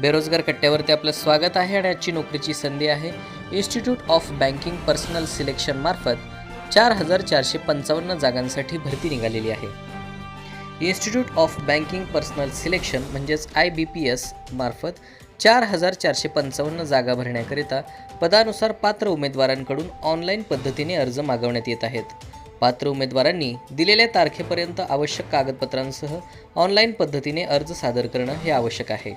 बेरोजगार कट्ट्यावरती आपलं स्वागत आहे आणि आजची नोकरीची संधी आहे institute of banking personnel selection मार्फत चार हजार चारशे पंचावन्न जागांसाठी भरती निघालेली आहे. Institute of banking personnel selection म्हणजेच आय बी पी एस मार्फत चार हजार चारशे पंचावन्न जागा भरण्याकरिता पदानुसार पात्र उमेदवारांकडून ऑनलाईन पद्धतीने अर्ज मागवण्यात येत आहेत. पात्र उमेदवारांनी दिलेल्या तारखेपर्यंत आवश्यक कागदपत्रांसह ऑनलाईन पद्धतीने अर्ज सादर करणं हे आवश्यक आहे.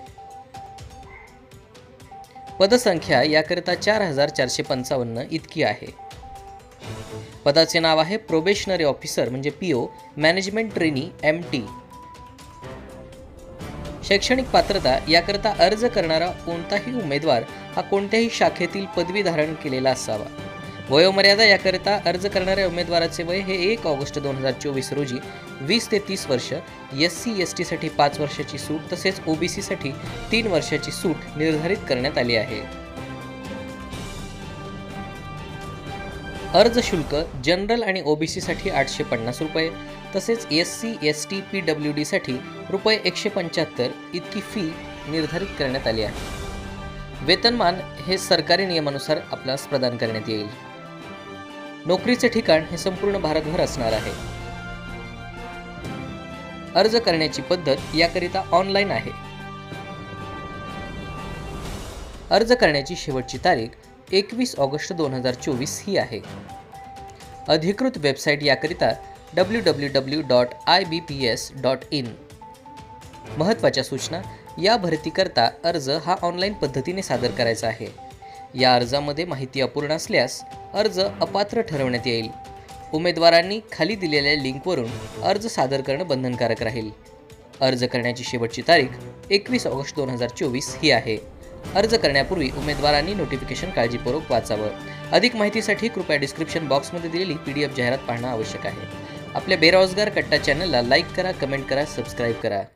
पदसंख्या याकरिता चार हजार चारशे पंचावन्न इतकी आहे. पदाचे नाव आहे प्रोबेशनरी ऑफिसर म्हणजे P O management trainee M T. शैक्षणिक पात्रता याकरता अर्ज करणारा कोणताही उमेदवार हा कोणत्याही शाखेतील पदवी धारण केलेला असावा. वयोमर्यादा याकरिता अर्ज करणाऱ्या उमेदवाराचे वय हे एक ऑगस्ट दोन हजार चोवीस रोजी वीस ते तीस वर्ष एस सी एस टीसाठी पाच वर्षाची सूट तसेच ओबीसीसाठी तीन वर्षाची सूट निर्धारित करण्यात आली आहे. अर्ज शुल्क जनरल आणि ओबीसीसाठी आठशे पन्नास रुपये तसेच S C S T P W डीसाठी रुपये एकशे पंच्याहत्तर इतकी फी निर्धारित करण्यात आली आहे. वेतनमान हे सरकारी नियमानुसार आपल्यास प्रदान करण्यात येईल. नोकरीचे ठिकाण हे संपूर्ण भारतभर असणार आहे. अर्ज करण्याची पद्धत याकरिता ऑनलाईन आहे. अर्ज करण्याची शेवटची तारीख एकवीस ऑगस्ट दोन हजार चोवीस ही आहे. अधिकृत वेबसाईट याकरिता W W W dot I B P S dot in. महत्त्वाच्या सूचना या भरतीकरता अर्ज हा ऑनलाईन पद्धतीने सादर करायचा आहे. या अर्जामध्ये माहिती अपूर्ण असल्यास अर्ज अपात्र ठरवण्यात येईल. उमेदवारांनी खाली दिलेल्या लिंकवरून अर्ज सादर करणं बंधनकारक राहील. अर्ज करण्याची शेवटची तारीख एकवीस ऑगस्ट दोन हजार चोवीस ही आहे. अर्ज करण्यापूर्वी उमेदवारांनी नोटिफिकेशन काळजीपूर्वक वाचावं. अधिक माहितीसाठी कृपया डिस्क्रिप्शन बॉक्समध्ये दिलेली पी डी एफ जाहिरात पाहणं आवश्यक आहे. आपल्या बेरोजगार कट्टा चॅनलला लाईक करा कमेंट करा सबस्क्राईब करा.